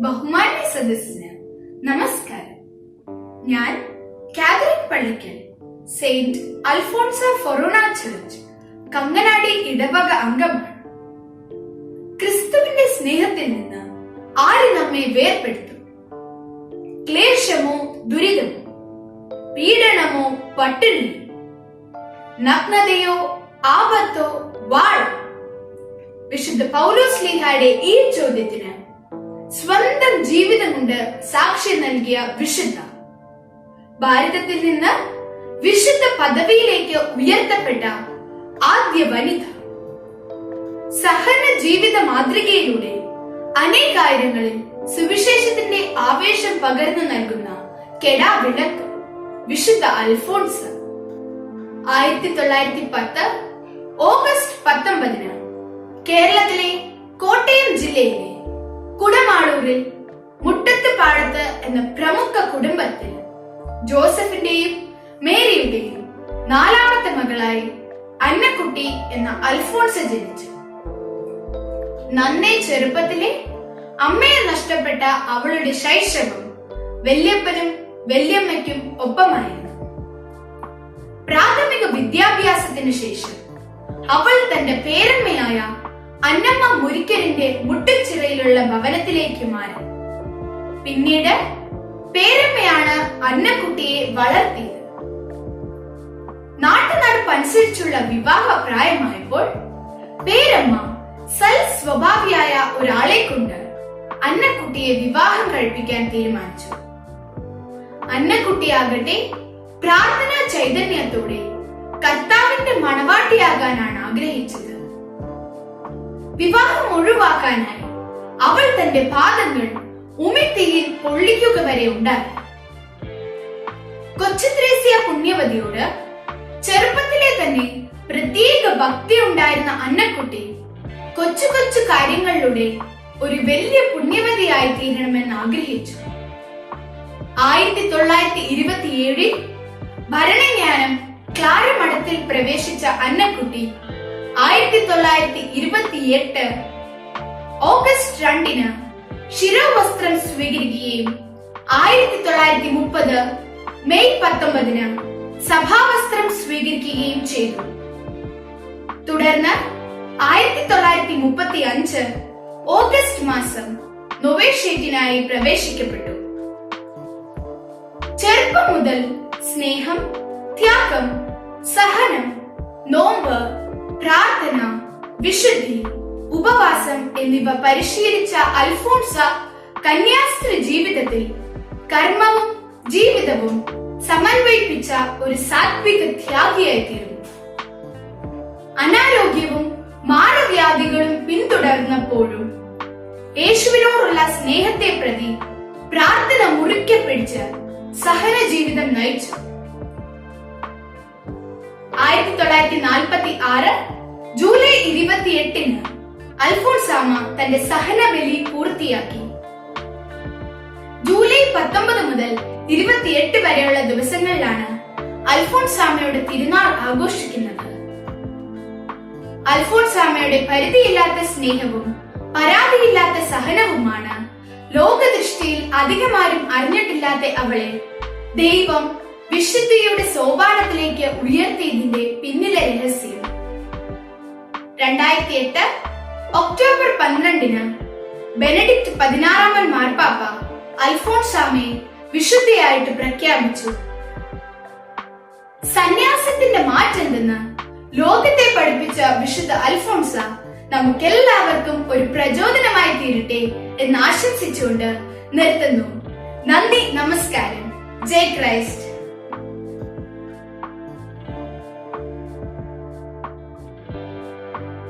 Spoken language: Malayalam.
ബഹുമാന്യ സദസ്സിന് നമസ്കാരം. ഞാൻ Catherine Pallikkal saint Alphonsa forane church Kanganadi ഇടവക അംഗമാണ്. ക്രിസ്തുവിന്റെ സ്നേഹത്തിൽ നിന്ന് ആര് നമ്മെ വേർപെടുത്തും ക്ലേശമോ ദുരിതമോ? പീഡനമോ പട്ടിണി നഗ്നതയോ ആപത്തോ വാഴോ വിശുദ്ധ പൗലോസ് ലീഹായുടെ ഈ ചോദ്യത്തിന് സ്വന്തം ജീവിതം കൊണ്ട് സാക്ഷ്യം നൽകിയ വിശുദ്ധ. ഭാരതത്തിൽ നിന്ന് വിശുദ്ധ പദവിയിലേക്ക് ഉയർത്തപ്പെട്ട ആദ്യ വനിത. സഹന ജീവിത മാതൃകയിലൂടെ അനേകായിരങ്ങളിൽ സുവിശേഷത്തിന്റെ ആവേശം പകർന്നു നൽകുന്ന കെടാ വിളക്ക് വിശുദ്ധ അൽഫോൺസ്. ആയിരത്തി തൊള്ളായിരത്തി പത്ത് ഓഗസ്റ്റ് പത്തൊമ്പതിന് കേരളത്തിലെ കോട്ടയം ജില്ലയിലെ കുടമാളൂരിൽ എന്ന പ്രമുഖ കുടുംബത്തിൽ ജോസഫിന്റെയും മേരിയുടെയും നാലാമത്തെ മകളായി അന്നക്കുട്ടി എന്ന അൽഫോൺസ് ജനിച്ചു. നന്നേ ചെറുപ്പത്തിലെ അമ്മയെ നഷ്ടപ്പെട്ട അവളുടെ ശൈശവം വല്യപ്പനും വല്യമ്മയ്ക്കും ഒപ്പമായിരുന്നു. പ്രാഥമിക വിദ്യാഭ്യാസത്തിന് ശേഷം അവൾ തന്റെ പേരമ്മയായ അന്നമ്മ മുരിക്കലിന്റെ മുട്ടിച്ചിറയിലുള്ള ഭവനത്തിലേക്ക് മാറി. പിന്നീട് പേരമ്മയാണ് അന്നക്കുട്ടിയെ വളർത്തിയത്. നാട്ടുനടപ്പനുസരിച്ചുള്ള വിവാഹ പ്രായമായപ്പോൾ പേരമ്മ സൽ സ്വഭാവിയായ ഒരാളെ കൊണ്ട് അന്നക്കുട്ടിയെ വിവാഹം കഴിപ്പിക്കാൻ തീരുമാനിച്ചു. അന്നക്കുട്ടിയാകട്ടെ പ്രാർത്ഥനാ ചൈതന്യത്തോടെ കർത്താവിന്റെ മണവാട്ടിയാകാനാണ് ആഗ്രഹിച്ചത്. വിവാഹം ഒഴിവാക്കാനായി അവൾ തന്റെ പാദങ്ങൾ ഉമിത്തിയിൽ പൊള്ളിക്കുക വരെ ഉണ്ടായി കൊച്ചുത്രേസ്യ പുണ്യവതിയോട് ചെറുപ്പത്തിലെ തന്നെ പ്രത്യേക ഭക്തി ഉണ്ടായിരുന്ന അന്നക്കുട്ടി കൊച്ചു കൊച്ചു കാര്യങ്ങളിലൂടെ ഒരു വലിയ പുണ്യവതിയായി തീരണമെന്ന് ആഗ്രഹിച്ചു. ആയിരത്തി തൊള്ളായിരത്തി ഇരുപത്തിയേഴിൽ ഭരണജ്ഞാനം ക്ലാരമഠത്തിൽ പ്രവേശിച്ച അന്നക്കുട്ടി ആയിരത്തി തൊള്ളായിരത്തി ഇരുപത്തിയെട്ട് ഓഗസ്റ്റ് രണ്ടിന് ശിരോവസ്ത്രം സ്വീകരിക്കുകയും ആയിരത്തി തൊള്ളായിരത്തി മുപ്പത് മെയ് പത്തൊമ്പതിന് സഭാവസ്ത്രം സ്വീകരിക്കുകയും ചെയ്തു. തുടർന്ന് ആയിരത്തി തൊള്ളായിരത്തി മുപ്പത്തി അഞ്ച് ഓഗസ്റ്റ് മാസം നൊവേഷ്യറ്റിനായി പ്രവേശിക്കപ്പെട്ടു. ചെറുപ്പം മുതൽ സ്നേഹം ത്യാഗം സഹനം നോമ്പ് പ്രാർത്ഥന വിശുദ്ധി ഉപവാസം എന്നിവ പരിശീലിച്ച അൽഫോൺസ കന്യാസ്ത്രീ ജീവിതത്തിൽ കർമ്മവും ജീവിതവും സമന്വയിപ്പിച്ച ഒരു സാത്വിക ത്യാഗിയായി തീർന്നു അനാരോഗ്യവും മാരവ്യാധികളും പിന്തുടർന്നപ്പോഴും യേശുവിനോടുള്ള സ്നേഹത്തെ പ്രതി പ്രാർത്ഥന മുറുക്കെ പിടിച്ച് സഹന ജീവിതം നയിച്ചു. ആയിരത്തി തൊള്ളായിരത്തി നാൽപ്പത്തി ആറ് ജൂലൈ ഇരുപത്തിയെട്ടിന് അൽഫോൺസാമ തന്റെ സഹനബലി പൂർത്തിയാക്കി. ജൂലൈ പത്തൊമ്പത് മുതൽ ഇരുപത്തിയെട്ട് വരെയുള്ള ദിവസങ്ങളിലാണ് അൽഫോൺസാമയുടെ തിരുനാൾ ആഘോഷിക്കുന്നത്. അൽഫോൺസാമയുടെ പരിധിയില്ലാത്ത സ്നേഹവും പരാതിയില്ലാത്ത സഹനവുമാണ് ലോകദൃഷ്ടിയിൽ അധികമാരും അറിഞ്ഞിട്ടില്ലാത്ത അവളെ ദൈവം വിശുദ്ധിയുടെ സോപാനത്തിലേക്ക് ഉയർത്തിയതിന്റെ പിന്നിലെ രഹസ്യം. രണ്ടായിരത്തി എട്ട് ഒക്ടോബർ പന്ത്രണ്ടിന് ബെനഡിക്ട് പതിനാറാമൻ മാർപ്പാപ്പ അൽഫോൺസാമയെ വിശുദ്ധയായിട്ട് പ്രഖ്യാപിച്ചു. സന്യാസത്തിന്റെ മാറ്റെന്തെന്ന് ലോകത്തെ പഠിപ്പിച്ച വിശുദ്ധ അൽഫോൺസ നമുക്കെല്ലാവർക്കും ഒരു പ്രചോദനമായി തീരട്ടെ എന്ന് ആശംസിച്ചുകൊണ്ട് നിർത്തുന്നു. നന്ദി നമസ്കാരം. ജയ് ക്രൈസ്റ്റ്.